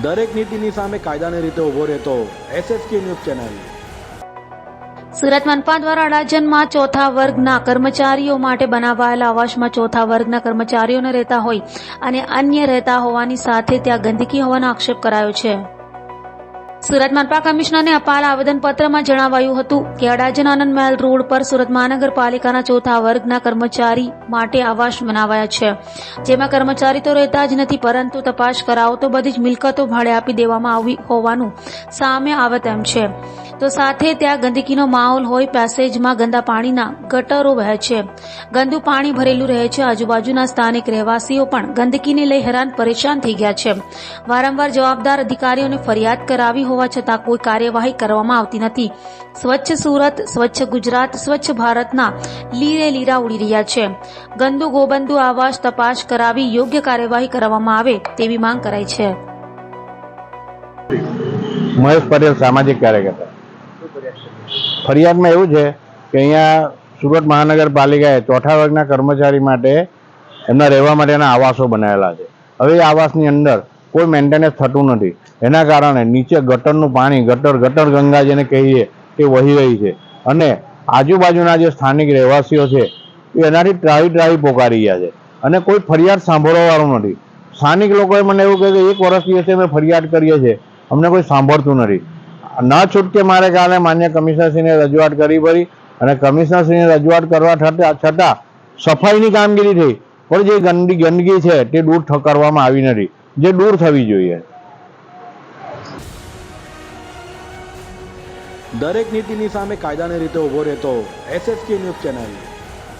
દરેક નીતિની સામે કાયદાની રીતે ઊભો રહેતો એસએસકે ન્યૂઝ ચેનલ. સુરત મનપા દ્વારા અડાજણમાં ચોથા વર્ગના કર્મચારીઓ માટે બનાવાયેલા આવાસમાં ચોથા વર્ગના કર્મચારીઓને રહેતા હોય અને અન્ય રહેતા હોવાની સાથે ત્યાં ગંદકી હોવાનો આક્ષેપ કરાયો છે. સુરત મનપા કમિશનરને અપાયેલા આવેદનપત્રમાં જણાવાયું હતું કે અડાજન આનંદ મહેલ રોડ પર સુરત મહાનગરપાલિકાના ચોથા વર્ગના કર્મચારી માટે આવાસ બનાવાયા છે. જેમાં કર્મચારી તો રહેતા જ નથી, પરંતુ તપાસ કરાવો તો બધી જ મિલકતો ભાડે આપી દેવામાં આવી હોવાનું સામે આવે તેમ છે. તો સાથે ત્યાં ગંદકીનો માહોલ હોય પેસેજમાં ગંદા પાણીના ગટરો વહે છે. ગંદુ પાણી ભરેલું રહે છે. આજુબાજુના સ્થાનિક રહેવાસીઓ પણ ગંદકીને લઈ હેરાન પરેશાન થઈ ગયા છે. વારંવાર જવાબદાર અધિકારીઓને ફરિયાદ કરાવી હોવા છતાં કોઈ કાર્યવાહી કરવામાં આવતી નથી. સ્વચ્છ સુરત, સ્વચ્છ ગુજરાત, સ્વચ્છ ભારતના લીરે લીરા ઉડી રહ્યા છે. ગંદુ ગોબંદુ આવાસ તપાસ કરાવી યોગ્ય કાર્યવાહી કરવામાં આવે તેવી માંગ કરાઈ છે. મહેશ પટેલ, સામાજિક કાર્યકર્તા. ફરિયાદમાં એવું છે કે અહીંયા સુરત મહાનગરપાલિકાએ ચોથા વર્ગના કર્મચારી માટે એમના રહેવા માટેના આવાસો બનાવેલા છે. હવે એ આવાસની અંદર કોઈ મેન્ટેનન્સ થતું નથી. એના કારણે નીચે ગટરનું પાણી, ગટર ગટર ગંગા જેને કહીએ તે વહી રહી છે. અને આજુબાજુના જે સ્થાનિક રહેવાસીઓ છે, એ એનાથી ટ્રાવી ટ્રાવી પોકારી ગયા છે. અને કોઈ ફરિયાદ સાંભળવાવાળું નથી. સ્થાનિક લોકોએ મને એવું કહ્યું કે એક વર્ષથી હશે અમે ફરિયાદ કરીએ છીએ. અમને કોઈ સાંભળતું નથી. ન છૂટકે મારે કાલે માન્ય કમિશનરશ્રીને રજૂઆત કરી પડી અને કમિશનરશ્રીને રજૂઆત કરવા છતાં સફાઈની કામગીરી થઈ. પણ જે ગંદી ગંદકી છે તે દૂર કરવામાં આવી નથી. જે દૂર થવી જોઈએ. દરેક નીતિની સામે કાયદાની રીતે ઊભો રહેતો એસએસકે ન્યૂઝ ચેનલ.